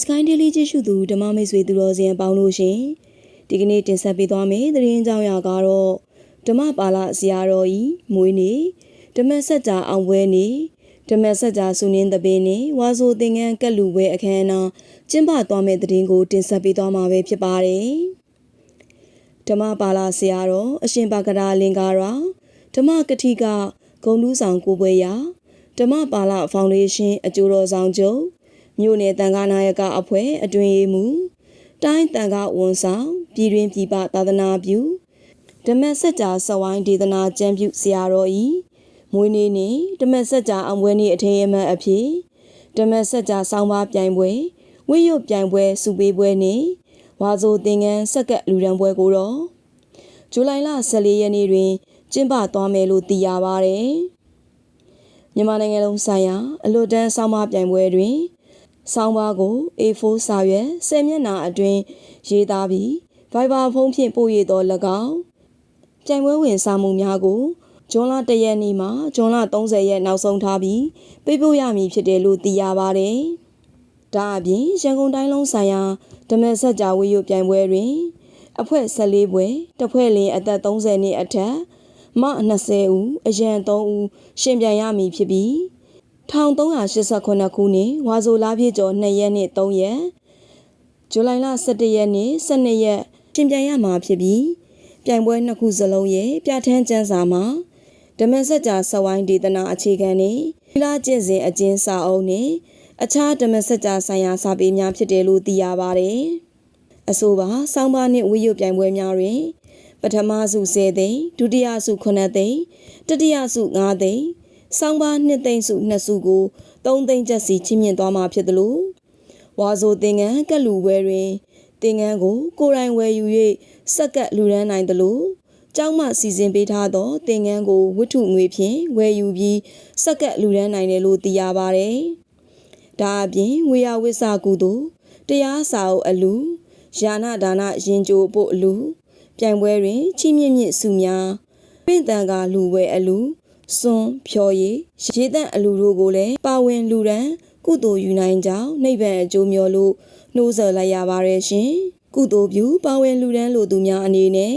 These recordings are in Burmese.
Sky Daily ကြည့်ရှုသူဓမ္မမိတ်ဆွေသူတော်စင်အပေါင်းလို့ရှင်ဒီကနေ့တင်ဆက်ပေးသွားမယ့်သတင်းကြောင်းရာကတော့ဓမ္မပါဠဆရာတော်ဤမွေးနေ့ဓမ္မစကြာအောင်ပွဲနေ့ဓမ္မစကြာစုနင်းတပင်းနေ့ဝါဆိုသင်္ကန်းကက်လူပွဲအခမ်းအနားကျင်းပသွားမယ့်သတင်းကိုတင်ဆက်ပေးသွားမှာပဲဖြစ်ပါတယ်ဓမ္မပါဠဆရာတော်အရှင်ပါကရာလင်္ကာရာဓမ္မကတိကဂုံတူးဆောင်ကိုပွဲရာဓမ္မပါဠဖောင်ဒေးရှင်းအကျိုးတော်ဆောင်ချုပ် မြို့နယ်တန်ခါနာယကအဖွဲ့အတွင်ရေးမှူးတိုင်းတန်ခါဝန်ဆောင်ပြည်တွင်ပြည်ပသာသနာပြုဓမ္မစကြာစဝိုင်းဒေသနာကျမ်းပြုဆရာတော်ဤမွေးနေ့နေ့ဓမ္မစကြာအောင်ပွဲနေ့အထင်အမှတ်အဖြစ်ဓမ္မစကြာဆောင်းပါးပြိုင်ပွဲဝိရွတ်ပြိုင်ပွဲစုပေးပွဲနေ့ဝါဆိုသင်္ကန်းဆက်ကလူရန်ပွဲကိုတော့ဇူလိုင်လ14ရက်နေ့တွင် ကျင်းပသွားမယ်လို့သိရပါတယ်မြန်မာနိုင်ငံလုံးဆိုင်ရာအလွတ်တန်းဆောင်းပါးပြိုင်ပွဲတွင် ဆောင်းပါးကို A4 စာရွက်10မျက်နှာအတွင်းရေးသားပြီး Viber ဖုန်းဖြင့်ပို့ရသော၎င်းပြိုင်ပွဲဝင်စာမှုများကိုဂျွန်လ1ရက်နေ့မှဂျွန်လ30ရက်နောက်ဆုံးထားပြီးပေးပို့ရမည်ဖြစ်တယ်လို့သိရပါတယ်။ဒါအပြင်ရန်ကုန်တိုင်းလုံးဆိုင်ရာဓမ္မစကြာဝေယုပြိုင်ပွဲတွင် အဖွဲ့14ပွဲတစ်ဖွဲ့လင်းအသက်30နှစ်အထက်မ20ဦးအရန်3ဦးရှင်ပြိုင်ရမည်ဖြစ်ပြီး 1389ခုနှစ်ဝါဆိုလာပြည့်ကျော်2ရက်နဲ့3ရက်ဇူလိုင်လ17ရက်နေ့12ရက်ရှင်ပြိုင်ရမှာဖြစ်ပြီးပြိုင်ပွဲနှစ်ခုစလုံးရဲ့ပြဋ္ဌာန်းကျမ်းစာမှာဓမ္မစကြာစဝိုင်းဒေသနာအခြေခံနဲ့လာကျင့်စဉ်အကျဉ်းစာအုပ်နဲ့အခြားဓမ္မစကြာဆိုင်ရာစာပေများဖြစ်တယ်လို့သိရပါတယ်။အဆိုပါစောင်းပါနှင့်ဝိယုပြိုင်ပွဲများတွင် ပထမဆု10သိန်းဒုတိယဆု9သိန်းတတိယဆု9သိန်း စောင်းပါ2သိန်းစု2စုကို3သိန်းကျပ်စီချင်းမြင့်သွားမှာဖြစ်သလိုဝါဆိုသင်္ကန်းကက်လူဝဲတွင်သင်္ကန်းကိုကိုယ်တိုင်ဝယ်ယူ၍စက်ကပ်လူရန်နိုင်သလိုကျောင်းမှစီစဉ်ပေးထားသောသင်္ကန်းကိုဝတ္ထုငွေဖြင့်ဝယ်ယူပြီးစက်ကပ်လူရန်နိုင်တယ်လို့သိရပါတယ်။ဒါအပြင်ငွေရဝိစာကုသိုလ်တရားစာအုပ်အလူယာနာဒါနရင်ကြိုဖို့အလူပြိုင်ပွဲတွင်ချီးမြင့်မြင့်စုများပင့်တန်ကလူဝဲအလူ စွန်ဖြော်ရည်ရေတန့်အလူတို့ကိုလည်းပါဝင်လူရန်ကုသိုလ်ယူနိုင်ကြောင်းနှိဗ္ဗာန်အကျိုးမျှော်လို့နှိုးဆော်လိုက်ရပါတယ်ရှင်ကုသိုလ်ပြုပါဝင်လူရန်လိုသူများအနေနဲ့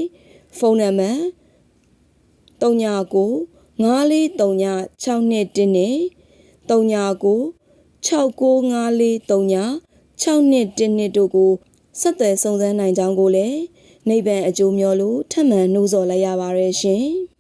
ဖုန်းနံပါတ်39 9439နဲ့39 695439 6212တို့ကိုဆက်သွယ်စုံစမ်းနိုင်ကြောင်းကိုလည်းနိဗ္ဗာန်အကျိုးမျှော်လို့ထပ်မံနှိုးဆော်လိုက်ရပါတယ်ရှင်။